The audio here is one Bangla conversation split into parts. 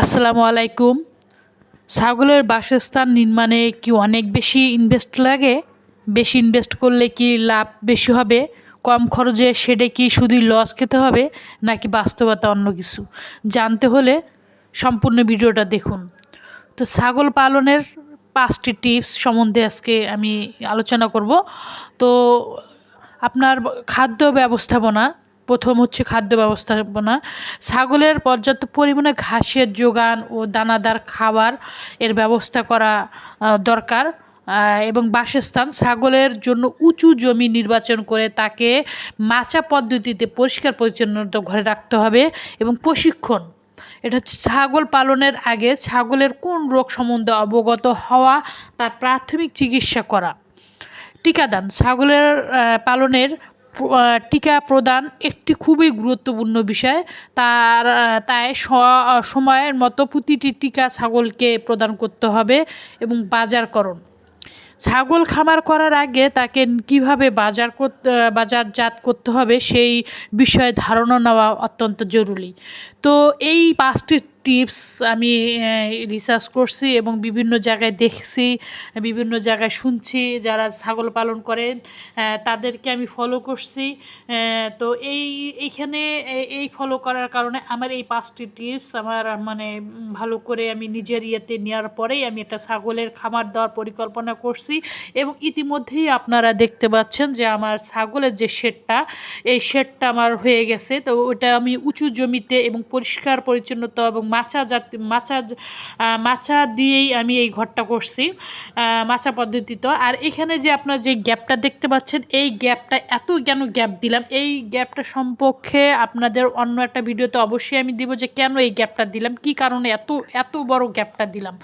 আসসালামু আলাইকুম। ছাগলের বাসস্থান নির্মাণে কি অনেক বেশি ইনভেস্ট লাগে? বেশি ইনভেস্ট করলে কি লাভ বেশি হবে? কম খরচে সেটা কি শুধু লস খেতে হবে, নাকি বাস্তবতা অন্য কিছু? জানতে হলে সম্পূর্ণ ভিডিওটা দেখুন। তো ছাগল পালনের পাঁচটি টিপস সম্বন্ধে আজকে আমি আলোচনা করব। তো আপনার খাদ্য ব্যবস্থাপনা প্রথম হচ্ছে খাদ্য ব্যবস্থাপনা। ছাগলের পর্যাপ্ত পরিমাণে ঘাসের যোগান ও দানাদার খাবার এর ব্যবস্থা করা দরকার। এবং বাসস্থান, ছাগলের জন্য উঁচু জমি নির্বাচন করে তাকে মাচা পদ্ধতিতে পরিষ্কার পরিচ্ছন্নতা ঘরে রাখতে হবে এবং প্রশিক্ষণ। এটা হচ্ছে ছাগল পালনের আগে ছাগলের কোন রোগ সম্বন্ধে অবগত হওয়া, তার প্রাথমিক চিকিৎসা করা। টিকাদান, ছাগলের পালনের টিকা প্রদান একটি খুবই গুরুত্বপূর্ণ বিষয়। তার তাই সময়ের মতো প্রতিটি টিকা ছাগলকে প্রদান করতে হবে এবং বাজারকরণ। ছাগল খামার করার আগে তাকে কীভাবে বাজার বাজারজাত করতে হবে সেই বিষয়ে ধারণা নেওয়া অত্যন্ত জরুরি। তো এই পাঁচটি টিপস আমি রিসার্চ করছি এবং বিভিন্ন জায়গায় দেখছি, বিভিন্ন জায়গায় শুনছি যারা ছাগল পালন করেন তাদেরকে আমি ফলো করছি। তো এই, এইখানে এই ফলো করার কারণে আমার এই পাঁচটি টিপস আমার মানে ভালো করে আমি নিজের ইয়েতে নেওয়ার পরেই আমি একটা ছাগলের খামার দেওয়ার পরিকল্পনা করছি এবং ইতিমধ্যেই আপনারা দেখতে পাচ্ছেন যে আমার ছাগলের যে শেডটা, এই শেডটা আমার হয়ে গেছে। তো ওটা আমি উঁচু জমিতে এবং পরিষ্কার পরিচ্ছন্নতা এবং মাচা জাতি আহ, মাচা দিয়েই আমি এই ঘরটা করছি মাচা পদ্ধতিতে। আর এখানে যে আপনার যে গ্যাপটা দেখতে পাচ্ছেন এই গ্যাপটা এত কেন গ্যাপ দিলাম? এই গ্যাপটা সম্পর্কে আপনাদের অন্য একটা ভিডিওতে অবশ্যই আমি দিব যে কেন এই গ্যাপটা দিলাম? কি কারণে এত এত বড় গ্যাপটা দিলাম?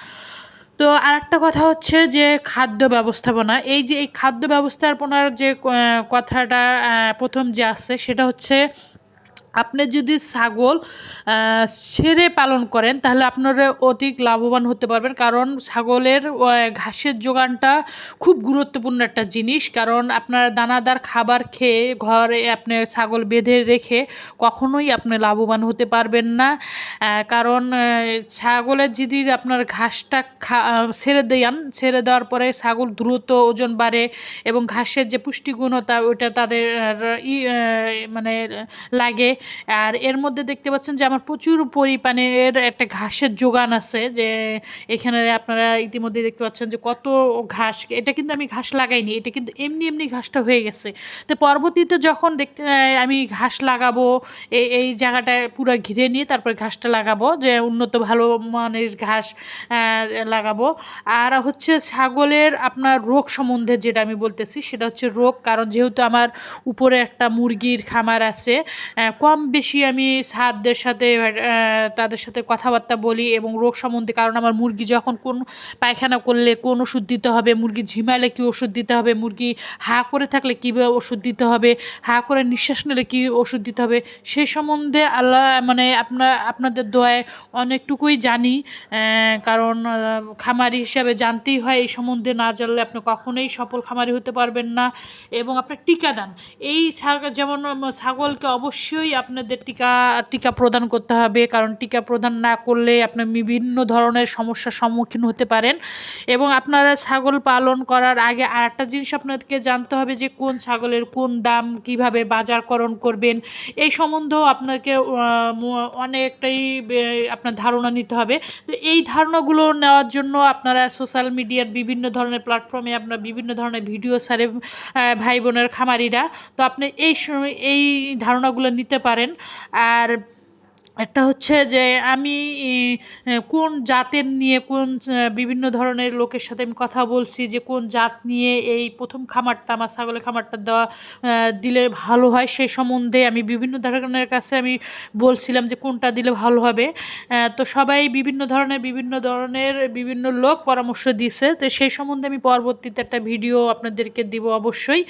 তো আর একটা কথা হচ্ছে যে খাদ্য ব্যবস্থাপনা। এই যে এই খাদ্য ব্যবস্থাপনার যে কথাটা প্রথম যে আসছে সেটা হচ্ছে আপনি যদি ছাগল ছেড়ে পালন করেন, তাহলে আপনারা অধিক লাভবান হতে পারবেন। কারণ ছাগলের ঘাসের যোগানটা খুব গুরুত্বপূর্ণ একটা জিনিস। কারণ আপনার দানাদার খাবার খেয়ে ঘরে আপনি ছাগল বেঁধে রেখে কখনোই আপনি লাভবান হতে পারবেন না। কারণ ছাগলের যদি আপনার ঘাসটা খা ছেড়ে দেন ছেড়ে দেওয়ার পরে ছাগল দ্রুত ওজন বাড়ে এবং ঘাসের যে পুষ্টিগুণতা, ওইটা তাদের ই মানে লাগে। আর এর মধ্যে দেখতে পাচ্ছেন যে আমার প্রচুর পরিমাণের একটা ঘাসের যোগান আছে যে এখানে আপনারা ইতিমধ্যে দেখতে পাচ্ছেন যে কত ঘাস, এটা কিন্তু আমি ঘাস লাগাইনি, এটা কিন্তু এমনি এমনি ঘাসটা হয়ে গেছে। তো পরবর্তীতে যখন দেখতে, আমি ঘাস লাগাবো এই এই জায়গাটায় পুরো ঘিরে নিয়ে তারপর ঘাসটা লাগাবো, যে উন্নত ভালো মানের ঘাস লাগাবো। আর হচ্ছে ছাগলের আপনার রোগ সম্বন্ধে যেটা আমি বলতেছি, সেটা হচ্ছে রোগ, কারণ যেহেতু আমার উপরে একটা মুরগির খামার আছে কম বেশি আমি সারদের সাথে তাদের সাথে কথাবার্তা বলি এবং রোগ সম্বন্ধে, কারণ আমার মুরগি যখন কোন পায়খানা করলে কোন ওষুধ দিতে হবে, মুরগি ঝিমালে কী ওষুধ দিতে হবে, মুরগি হা করে থাকলে কীভাবে ওষুধ দিতে হবে, হা করে নিঃশ্বাস নিলে কী ওষুধ দিতে হবে সেই সম্বন্ধে আল্লাহ মানে আপনার আপনাদের দোয়ায় অনেকটুকুই জানি কারণ খামারি হিসাবে জানতেই হয় এই সম্বন্ধে, না জানলে আপনি কখনোই সফল খামারি হতে পারবেন না এবং আপনার টিকাদান এই যেমন ছাগলকে অবশ্যই আপনাদের টিকা টিকা প্রদান করতে হবে, কারণ টিকা প্রদান না করলে আপনার বিভিন্ন ধরনের সমস্যার সম্মুখীন হতে পারেন। এবং আপনারা ছাগল পালন করার আগে আর একটা জিনিস আপনাদেরকে জানতে হবে যে কোন ছাগলের কোন দাম কীভাবে বাজারকরণ করবেন, এই সম্বন্ধেও আপনাকে অনেকটাই আপনার ধারণা নিতে হবে। তো এই ধারণাগুলো নেওয়ার জন্য আপনারা সোশ্যাল মিডিয়ার বিভিন্ন ধরনের প্ল্যাটফর্মে আপনার বিভিন্ন ধরনের ভিডিও সারে ভাই বোনের খামারিরা। তো আপনি এই এই ধারণাগুলো নিতে পারেন। আর একটা হচ্ছে যে আমি কোন জাতের নিয়ে, কোন বিভিন্ন ধরনের লোকের সাথে আমি কথা বলছি যে কোন জাত নিয়ে এই প্রথম খামারটা, আমার ছাগলের খামারটা দেওয়া দিলে ভালো হয় সেই সম্বন্ধে আমি বিভিন্ন ধরনের কাছে আমি বলছিলাম যে কোনটা দিলে ভালো হবে। তো সবাই বিভিন্ন ধরনের বিভিন্ন ধরনের, বিভিন্ন লোক পরামর্শ দিছে তো সেই সম্বন্ধে আমি পরবর্তীতে একটা ভিডিও আপনাদেরকে দিব অবশ্যই।